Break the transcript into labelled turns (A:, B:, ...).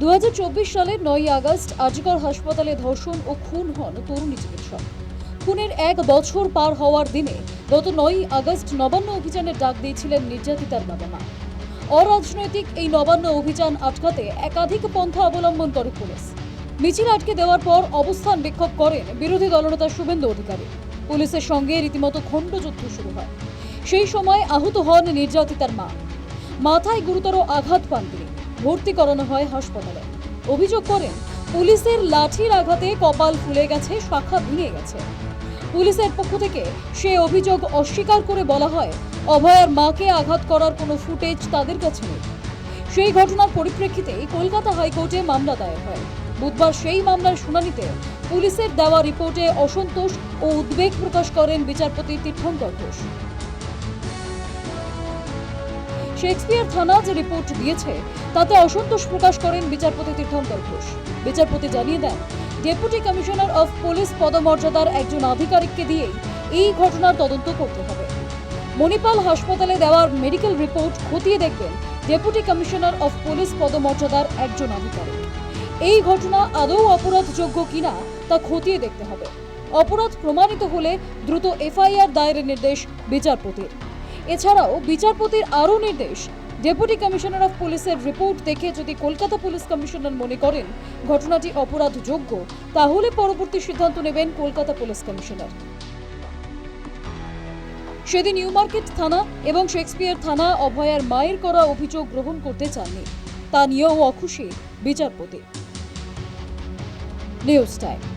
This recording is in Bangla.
A: দু হাজার চব্বিশ সালের নয় আগস্ট আজিকর হাসপাতালে ধর্ষণ ও খুন হন তরুণী চিকিৎসক। খুনের এক বছর পার হওয়ার দিনে গত নয় আগস্ট নবান্ন অভিযানের ডাক দিয়েছিলেন নির্যাতিতার বাবা মা। অরাজনৈতিক এই নবান্ন অভিযান আটকাতে একাধিক পন্থা অবলম্বন করে পুলিশ। মিছিল আটকে দেওয়ার পর অবস্থান বিক্ষোভ করেন বিরোধী দলনেতা শুভেন্দু অধিকারী। পুলিশের সঙ্গে রীতিমতো খণ্ডযুদ্ধ শুরু হয়। সেই সময় আহত হন নির্যাতিতার মা। মাথায় গুরুতর আঘাত পান তিনি। ভর্তি করানো হয় হাসপাতালে। অভিযোগ করেন, পুলিশের লাঠির আঘাতে কপাল ফুলে গেছে, শাখা ভেঙে গেছে। পুলিশের পক্ষ থেকে সে অভিযোগ অস্বীকার করে বলা হয়, অভয়ার মাকে আঘাত করার কোনো ফুটেজ তাদের কাছে নেই। সেই ঘটনার পরিপ্রেক্ষিতেই কলকাতা হাইকোর্টে মামলা দায়ের হয়। বুধবার সেই মামলার শুনানিতে পুলিশের দেওয়া রিপোর্টে অসন্তোষ ও উদ্বেগ প্রকাশ করেন বিচারপতি তীর্থঙ্কর ঘোষ। শেক্সপিয়ার থানা যে রিপোর্ট দিয়েছে, তাতে অসন্তোষ প্রকাশ করেন বিচারপতি তীর্থঙ্কর ঘোষ। বিচারপতি জানিয়ে দেন, ডেপুটি কমিশনার অফ পুলিশ পদমর্যাদার একজন আধিকারিককে দিয়েই এই ঘটনার তদন্ত করতে হবে। মণিপাল হাসপাতালে দেওয়ার মেডিকেল রিপোর্ট খতিয়ে দেখবেন ডেপুটি কমিশনার অফ পুলিশ পদমর্যাদার একজন আধিকারিক। এই ঘটনা আদৌ অপরাধযোগ্য কিনা তা খতিয়ে দেখতে হবে। অপরাধ প্রমাণিত হলে দ্রুত এফআইআর দায়েরের নির্দেশ বিচারপতির। এছাড়াও বিচারপতির আরও নির্দেশ। ডেপুটি কমিশনার অফ পুলিশের রিপোর্ট দেখে যদি কলকাতা পুলিশ কমিশনার মনে করেন ঘটনাটি অপরাধযোগ্য, তাহলে পরবর্তী সিদ্ধান্ত নেবেন কলকাতা পুলিশ কমিশনার। সেদিন নিউ মার্কেট থানা এবং শেক্সপিয়ার থানা অভয়ার মায়ের করা অভিযোগ গ্রহণ করতে চাননি। তা নিয়েও অখুশি বিচারপতি। News Time.